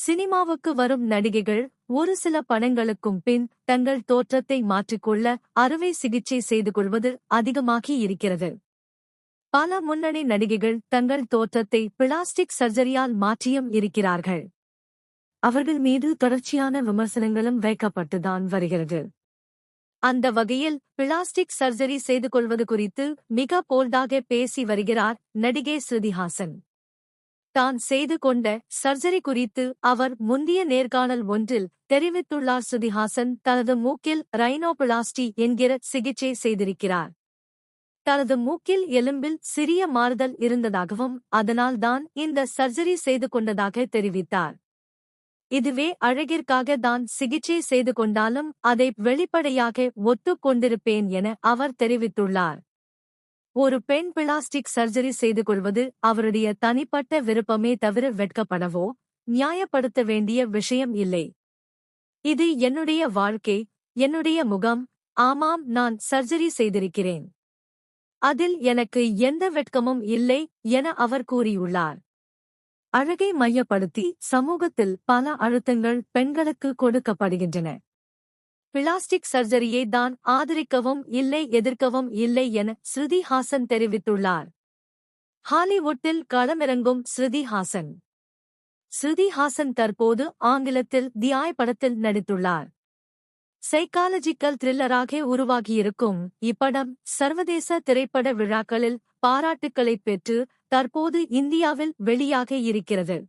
சினிமாவுக்கு வரும் நடிகைகள் ஒரு சில படங்களுக்கும் பின் தங்கள் தோற்றத்தை மாற்றிக்கொள்ள அறுவை சிகிச்சை செய்து கொள்வது அதிகமாகி இருக்கிறது. பல முன்னணி நடிகைகள் தங்கள் தோற்றத்தை பிளாஸ்டிக் சர்ஜரியால் மாற்றியும் இருக்கிறார்கள். அவர்கள் மீது தொடர்ச்சியான விமர்சனங்களும் வைக்கப்பட்டுதான் வருகிறது. அந்த வகையில் பிளாஸ்டிக் சர்ஜரி செய்து கொள்வது குறித்து மிக போல்டாக பேசி வருகிறார் நடிகை ஸ்ருதிஹாசன். தான் செய்து கொண்ட சர்ஜரி குறித்து அவர் முந்திய நேர்காணல் ஒன்றில் தெரிவித்துள்ளார். ஸ்ருதிஹாசன் தனது மூக்கில் ரைனோபிளாஸ்டி என்கிற சிகிச்சை செய்திருக்கிறார். தனது மூக்கில் எலும்பில் சிறிய மாறுதல் இருந்ததாகவும் அதனால் தான் இந்த சர்ஜரி செய்து கொண்டதாக தெரிவித்தார். இதுவே அழகிற்காக தான் சிகிச்சை செய்து கொண்டாலும் அதை வெளிப்படையாக ஒத்துக் கொண்டிருப்பேன் என அவர் தெரிவித்துள்ளார். ஒரு பெண் பிளாஸ்டிக் சர்ஜரி செய்து கொள்வது அவருடைய தனிப்பட்ட விருப்பமே தவிர வெட்கப்படவோ? நியாயப்படுத்த வேண்டிய விஷயம் இல்லை. இது என்னுடைய வாழ்க்கை என்னுடைய முகம். ஆமாம் நான் சர்ஜரி செய்திருக்கிறேன். அதில் எனக்கு எந்த வெட்கமும் இல்லை என அவர் கூறியுள்ளார். அழகை மையப்படுத்தி சமூகத்தில் பல அழுத்தங்கள் பெண்களுக்கு கொடுக்கப்படுகின்றன. பிளாஸ்டிக் சர்ஜரியை தான் ஆதரிக்கவும் இல்லை எதிர்க்கவும் இல்லை என ஸ்ருதி ஹாசன் தெரிவித்துள்ளார். ஹாலிவுட்டில் களமிறங்கும் ஸ்ருதி ஹாசன். ஸ்ருதி ஹாசன் தற்போது ஆங்கிலத்தில் தி ஆய் படத்தில் நடித்துள்ளார். சைக்காலஜிக்கல் த்ரில்லராக உருவாகியிருக்கும் இப்படம் சர்வதேச திரைப்பட விழாக்களில் பாராட்டுக்களைப் பெற்று தற்போது இந்தியாவில் வெளியாக இருக்கிறது.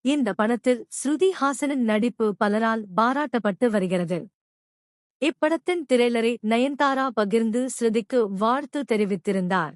இந்த படத்தில் ஸ்ருதி ஹாசனின் நடிப்பு பலரால் பாராட்டப்பட்டு வருகிறது. இப்படத்தின் திரைலரை நயன்தாரா பகிர்ந்து ஸ்ருதிக்கு வாழ்த்து தெரிவித்திருந்தார்.